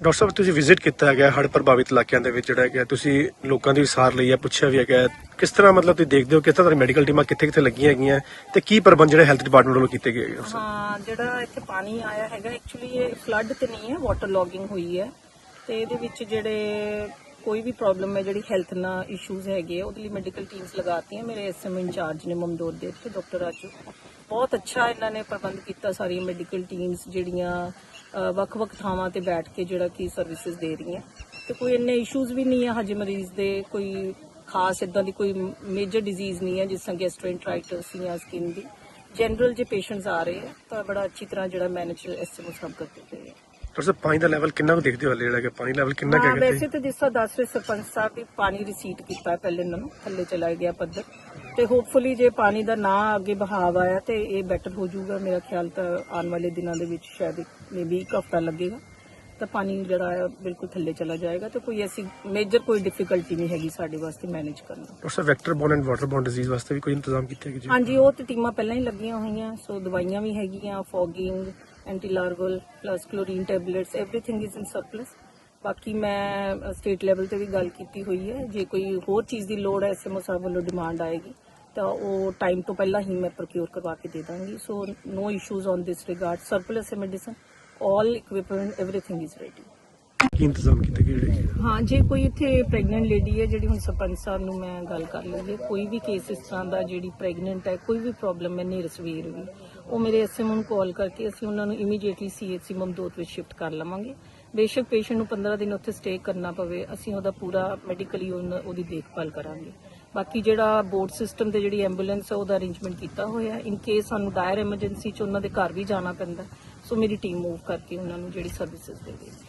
Doctor ਸਾਹਿਬ, ਤੁਸੀਂ visit ਕੀਤਾ ਹੈਗਾ ਹੜ੍ਹ ਪ੍ਰਭਾਵਿਤ ਇਲਾਕਿਆਂ ਦੇ ਵਿੱਚ ਜਿਹੜਾ ਹੈਗਾ, ਤੁਸੀਂ ਲੋਕਾਂ ਦੀ ਵਿਸਾਰ ਲਈ ਹੈ, ਪੁੱਛਿਆ ਵੀ ਹੈਗਾ ਕਿਸ ਤਰ੍ਹਾਂ ਮਤਲਬ ਤੁਸੀਂ ਦੇਖਦੇ ਹੋ, ਕਿਸ ਤਰ੍ਹਾਂ ਤੁਹਾਡੀ ਮੈਡੀਕਲ ਟੀਮਾਂ ਕਿੱਥੇ ਕਿੱਥੇ ਲੱਗੀਆਂ ਹੈਗੀਆਂ ਤੇ ਕੀ ਪ੍ਰਬੰਧ ਜਿਹੜੇ ਹੈਲਥ ਡਿਪਾਰਟਮੈਂਟ ਵੱਲੋਂ ਕੀਤੇ ਗਏ ਹੈਗੇ ਹਾਂ, ਜਿਹੜਾ ਇੱਥੇ ਪਾਣੀ ਆਇਆ ਹੈਗਾ ਐਕਚੁਅਲੀ ਇਹ ਫਲੱਡ ਤੇ ਨਹੀਂ ਹੈ ਵਾਟਰ ਲੌਗਿੰਗ ਹੋਈ ਹੈ। ਤੇ ਇਹਦੇ ਵਿੱਚ ਜਿਹੜੇ ਕੋਈ ਵੀ ਪ੍ਰੋਬਲਮ ਹੈ, ਜਿਹੜੀ ਹੈਲਥ ਨਾਲ ਇਸ਼ੂਜ਼ ਹੈਗੇ ਉਹਦੇ ਲਈ ਮੈਡੀਕਲ ਟੀਮਸ ਲਗਾਤੀਆਂ। ਮੇਰੇ ਐਸਐਮ ਇੰਚਾਰਜ ਨੇ ਮਮਦੋਦ ਦੇ ਇੱਥੇ ਡਾਕਟਰ ਰਾਜੂ। ਬਹੁਤ ਅੱਛਾ ਇਹਨਾਂ ਨੇ ਪ੍ਰਬੰਧ ਕੀਤਾ, ਸਾਰੀਆਂ ਮੈਡੀਕਲ ਟੀਮਸ ਜਿਹੜੀਆਂ ਵੱਖ-ਵੱਖ ਥਾਵਾਂ ਤੇ ਬੈਠ ਕੇ ਜਿਹੜਾ ਕੀ ਸਰਵਿਸਿਜ਼ ਦੇ ਰਹੀਆਂ ਤੇ ਕੋਈ ਇੰਨੇ ਇਸ਼ੂਜ਼ ਵੀ ਨਹੀਂ ਹੈ ਹਜੇ ਮਰੀਜ਼ ਦੇ ਕੋਈ ਖਾਸ ਇਦਾਂ ਦੀ ਕੋਈ ਮੇਜਰ ਡਿਜ਼ੀਜ਼ ਨਹੀਂ ਹੈ ਜਿਸ ਤਰ੍ਹਾਂ ਗੈਸਟ੍ਰੋਇੰਟਰਾਈਟਿਸ ਜਾਂ ਸਕਿਨ ਦੀ। ਜਨਰਲ ਜੇ ਪੇਸ਼ੈਂਟਸ ਆ ਰਹੇ ਆ ਤਾਂ ਬੜਾ ਅੱਛੀ ਤਰ੍ਹਾਂ ਜਿਹੜਾ ਮੈਨੇਜ ਐਸਐਮਓ ਸਭ ਕਰਦੇ ਪਏ ਆ। ਸਾਹਿਬ ਪਾਣੀ ਦਾ ਲੈਵਲ ਕਿੰਨਾ ਕੁ ਦੇਖਦੇ ਹੋ ਹਾਲੇ ਜਿਹੜਾ ਹੈਗਾ ਪਾਣੀ ਲੈਵਲ ਕਿੰਨਾ ਕੁ ਹਾਂ ਹੈਗਾ ਵੈਸੇ ਤਾਂ ਜਿਸ ਤਰ੍ਹਾਂ ਦੱਸ ਰਹੇ ਸਰਪੰਚ ਸਾਹਿਬ ਵੀ ਪਾਣੀ ਰਿਸੀਟ ਕੀਤਾ ਪਹਿਲੇ ਇਹਨਾਂ ਨੂੰ ਥੱਲੇ ਚਲਾ ਗਿਆ ਪੱਧਰ। ਤੇ ਹੋਪਫੁਲੀ ਜੇ ਪਾਣੀ ਦਾ ਨਾ ਅੱਗੇ ਬਹਾਵ ਆਇਆ ਤੇ ਇਹ ਬੈਟਰ ਹੋ ਜਾਊਗਾ ਮੇਰਾ ਖਿਆਲ ਤਾਂ ਆਉਣ ਵਾਲੇ ਦਿਨਾਂ ਦੇ ਵਿੱਚ ਸ਼ਾਇਦ ਮੇਬੀ ਇੱਕ ਹਫਤਾ ਲੱਗੇਗਾ ਤਾਂ ਪਾਣੀ ਜਿਹੜਾ ਹੈ ਬਿਲਕੁਲ ਥੱਲੇ ਚਲਾ ਜਾਏਗਾ ਤੇ ਕੋਈ ਐਸੀ ਮੇਜਰ ਕੋਈ ਡਿਫਿਕਲਟੀ ਨਹੀਂ ਹੈਗੀ ਸਾਡੇ ਵਾਸਤੇ ਮੈਨੇਜ ਕਰਨਾ doctor Sahib vector borne and water borne disease ਵਾਸਤੇ ਵੀ ਕੋਈ ਇੰਤਜ਼ਾਮ ਕੀਤੇ ਹੈਗੇ ਜੀ ਹਾਂਜੀ ਉਹ ਤੇ ਟੀਮਾਂ ਪਹਿਲਾਂ ਹੀ ਲੱਗੀਆਂ ਹੋਈਆਂ ਸੋ ਦਵਾਈਆਂ ਵੀ ਹੈਗੀਆਂ fogging anti larval plus chlorine tablets everything is in surplus ਬਾਕੀ ਮੈਂ ਸਟੇਟ ਲੈਵਲ ਤੇ ਵੀ ਗੱਲ ਕੀਤੀ ਹੋਈ ਹੈ ਜੇ ਕੋਈ ਹੋਰ ਚੀਜ਼ ਦੀ ਲੋੜ ਹੈ ਐਸਐਮਓ ਸਾਹਿਬ ਵੱਲੋਂ ਡਿਮਾਂਡ ਆਏਗੀ ਤਾਂ ਉਹ ਟਾਈਮ ਤੋਂ ਪਹਿਲਾਂ ਹੀ ਮੈਂ ਪ੍ਰੋਕਿਊਰ ਕਰਵਾ ਕੇ ਦੇ ਦਾਂਗੀ so no issues on this regard surplus medicine all equipment everything is ready ਕੀ ਇੰਤਜ਼ਾਮ ਕੀਤੇ ਗਏ ਜਿਹੜੇ ਹੈਗੇ? ਹਾਂ ਜੇ ਕੋਈ ਇੱਥੇ ਪ੍ਰੈਗਨੈਂਟ ਲੇਡੀ ਹੈ ਜਿਹੜੀ ਹੁਣ ਸਰਪੰਚ ਸਾਹਿਬ ਨੂੰ ਮੈਂ ਗੱਲ ਕਰ ਲਈ ਹੈ ਕੋਈ ਵੀ ਕੇਸ ਇਸ ਤਰ੍ਹਾਂ ਦਾ ਜਿਹੜੀ ਪ੍ਰੈਗਨੈਂਟ ਹੈ ਕੋਈ ਵੀ ਪ੍ਰੋਬਲਮ ਹੈ ਨਹੀਂ ਰਸਵੀਰ ਵੀ ਉਹ ਮੇਰੇ ਐਸਐਮ ਨੂੰ ਕਾਲ ਕਰਕੇ ਅਸੀਂ ਉਹਨਾਂ ਨੂੰ ਇਮੀਡੀਏਟਲੀ ਸੀਐਚਸੀ ਮਮਦੋਤ ਵਿੱਚ ਸ਼ਿਫਟ ਕਰ ਲਵਾਂਗੇ ਬੇਸ਼ੱਕ ਪੇਸ਼ੈਂਟ ਨੂੰ 15 ਦਿਨ ਉੱਥੇ ਸਟੇ ਕਰਨਾ ਪਵੇ ਅਸੀਂ ਉਹਦਾ ਪੂਰਾ ਮੈਡੀਕਲੀ ਉਹਦੀ ਦੇਖਭਾਲ ਕਰਾਂਗੇ ਬਾਕੀ ਜਿਹੜਾ ਬੋਰਡ ਸਿਸਟਮ ਤੇ ਜਿਹੜੀ ਐਂਬੂਲੈਂਸ ਹੈ ਉਹਦਾ ਅਰੇਂਜਮੈਂਟ ਕੀਤਾ ਹੋਇਆ ਇਨ ਕੇਸ ਸਾਨੂੰ ਡਾਇਰ ਐਮਰਜੈਂਸੀ ਚ ਉਹਨਾਂ ਦੇ ਘਰ ਵੀ ਜਾਣਾ ਪੈਂਦਾ ਸੋ ਮੇਰੀ ਟੀਮ ਮੂਵ ਕਰਕੇ ਉਹਨਾਂ ਨੂੰ ਜਿਹੜੀ ਸਰਵਿਸਿਜ਼ ਦੇਵੇਗੀ